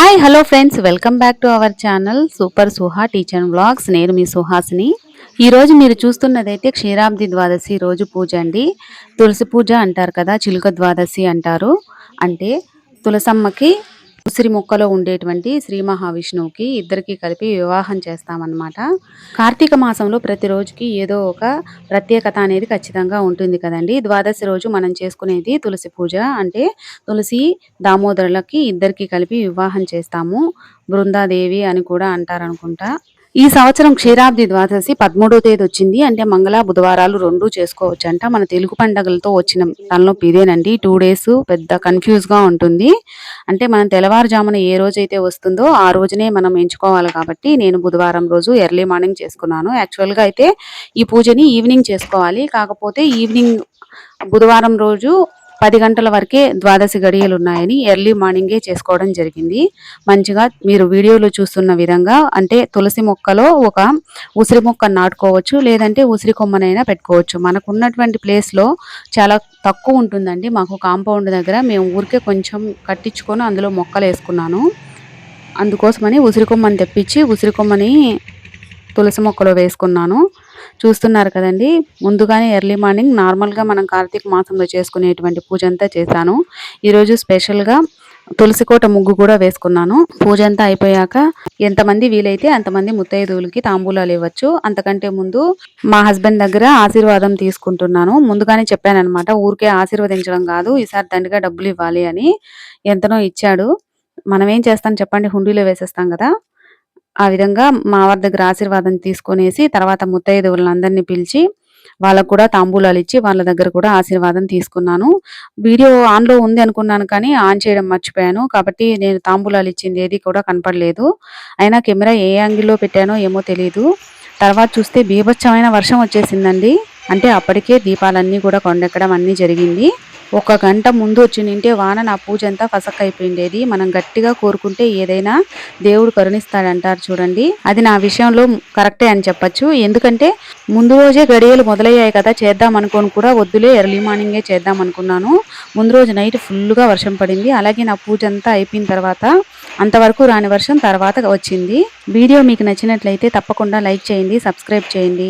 Hi hello friends welcome back to our channel super Suha teacher vlogs నేను మీ సుహాసిని. ఈరోజు మీరు చూస్తున్నదైతే క్షీరాబ్ది ద్వాదశి రోజు పూజ అండి. తులసి పూజ అంటారు కదా చిలుక ద్వాదశి అంటారు. అంటే తులసమ్మకి ఉసిరి మొక్కలో ఉండేటువంటి శ్రీ మహావిష్ణువుకి ఇద్దరికి కలిపి వివాహం చేస్తామన్నమాట. కార్తీక మాసంలో ప్రతి రోజుకి ఏదో ఒక ప్రత్యేకత అనేది ఖచ్చితంగా ఉంటుంది కదండి. ద్వాదశి రోజు మనం చేసుకునేది తులసి పూజ. అంటే తులసి దామోదరులకి ఇద్దరికి కలిపి వివాహం చేస్తాము. బృందాదేవి అని కూడా అంటారనుకుంటా. ఈ సంవత్సరం క్షీరాబ్ది ద్వాదశి పదమూడో తేదీ వచ్చింది. అంటే మంగళ బుధవారాలు రెండు చేసుకోవచ్చు అంట మన తెలుగు పండగలతో వచ్చిన తలనొప్పి ఇదేనండి. టూ డేస్ పెద్ద కన్ఫ్యూజ్గా ఉంటుంది. అంటే మనం తెల్లవారుజామున ఏ రోజైతే వస్తుందో ఆ రోజునే మనం ఎంచుకోవాలి కాబట్టి నేను బుధవారం రోజు ఎర్లీ మార్నింగ్ చేసుకున్నాను. యాక్చువల్గా అయితే ఈ పూజని ఈవినింగ్ చేసుకోవాలి. కాకపోతే ఈవినింగ్ బుధవారం రోజు పది గంటల వరకే ద్వాదశి గడియలు ఉన్నాయని ఎర్లీ మార్నింగే చేసుకోవడం జరిగింది. మంచిగా మీరు వీడియోలో చూస్తున్న విధంగా అంటే తులసి మొక్కలో ఒక ఉసిరి మొక్క నాటుకోవచ్చు లేదంటే ఉసిరి కొమ్మనైనా పెట్టుకోవచ్చు. మనకు ఉన్నటువంటి ప్లేస్లో చాలా తక్కువ ఉంటుందండి. మాకు కాంపౌండ్ దగ్గర మేము ఊరికే కొంచెం కట్టించుకొని అందులో మొక్కలు వేసుకున్నాను. అందుకోసమని ఉసిరి కొమ్మని తెప్పించి ఉసిరి కొమ్మని తులసి మొక్కలో వేసుకున్నాను. చూస్తున్నారు కదండి ముందుగానే ఎర్లీ మార్నింగ్ నార్మల్గా మనం కార్తీక మాసంలో చేసుకునేటువంటి పూజ అంతా చేశాను. ఈరోజు స్పెషల్గా తులసి కోట ముగ్గు కూడా వేసుకున్నాను. పూజ అంతా అయిపోయాక ఎంతమంది వీలైతే అంతమంది ముత్తైదువులకి తాంబూలాలు ఇవ్వచ్చు. అంతకంటే ముందు మా హస్బెండ్ దగ్గర ఆశీర్వాదం తీసుకుంటున్నాను. ముందుగానే చెప్పానమాట ఊరికే ఆశీర్వదించడం కాదు ఈసారి దండిగా డబ్బులు ఇవ్వాలి అని ఎంతనో ఇచ్చాడు. మనం ఏం చేస్తాం చెప్పండి హుండీలో వేసేస్తాం కదా. ఆ విధంగా మా వారి దగ్గర ఆశీర్వాదం తీసుకునేసి తర్వాత ముత్తైదువులందరినీ పిలిచి వాళ్ళకు కూడా తాంబూలాలు ఇచ్చి వాళ్ళ దగ్గర కూడా ఆశీర్వాదం తీసుకున్నాను. వీడియో ఆన్లో ఉంది అనుకున్నాను కానీ ఆన్ చేయడం మర్చిపోయాను. కాబట్టి నేను తాంబూలాలు ఇచ్చింది ఏది కూడా కనపడలేదు. అయినా కెమెరా ఏ యాంగిల్లో పెట్టానో ఏమో తెలియదు తర్వాత చూస్తే బీభత్సమైన వర్షం వచ్చేసిందండి. అంటే అప్పటికే దీపాలన్నీ కూడా కొండెక్కడం అన్నీ జరిగింది. ఒక గంట ముందు వచ్చి నింటే వాన నా పూజ అంతా ఫసక్ అయిపోయిండేది మనం గట్టిగా కోరుకుంటే ఏదైనా దేవుడు కరుణిస్తాడంటారు చూడండి. అది నా విషయంలో కరెక్టే అని చెప్పొచ్చు. ఎందుకంటే ముందు రోజే గడియలు మొదలయ్యాయి కదా చేద్దాం అనుకోని కూడా వద్దులే ఎర్లీ మార్నింగే చేద్దాం అనుకున్నాను ముందు రోజు నైట్ ఫుల్గా వర్షం పడింది. అలాగే నా పూజ అంతా అయిపోయిన తర్వాత అంతవరకు రాని వర్షం తర్వాత వచ్చింది. వీడియో మీకు నచ్చినట్లయితే తప్పకుండా లైక్ చేయండి సబ్స్క్రైబ్ చేయండి.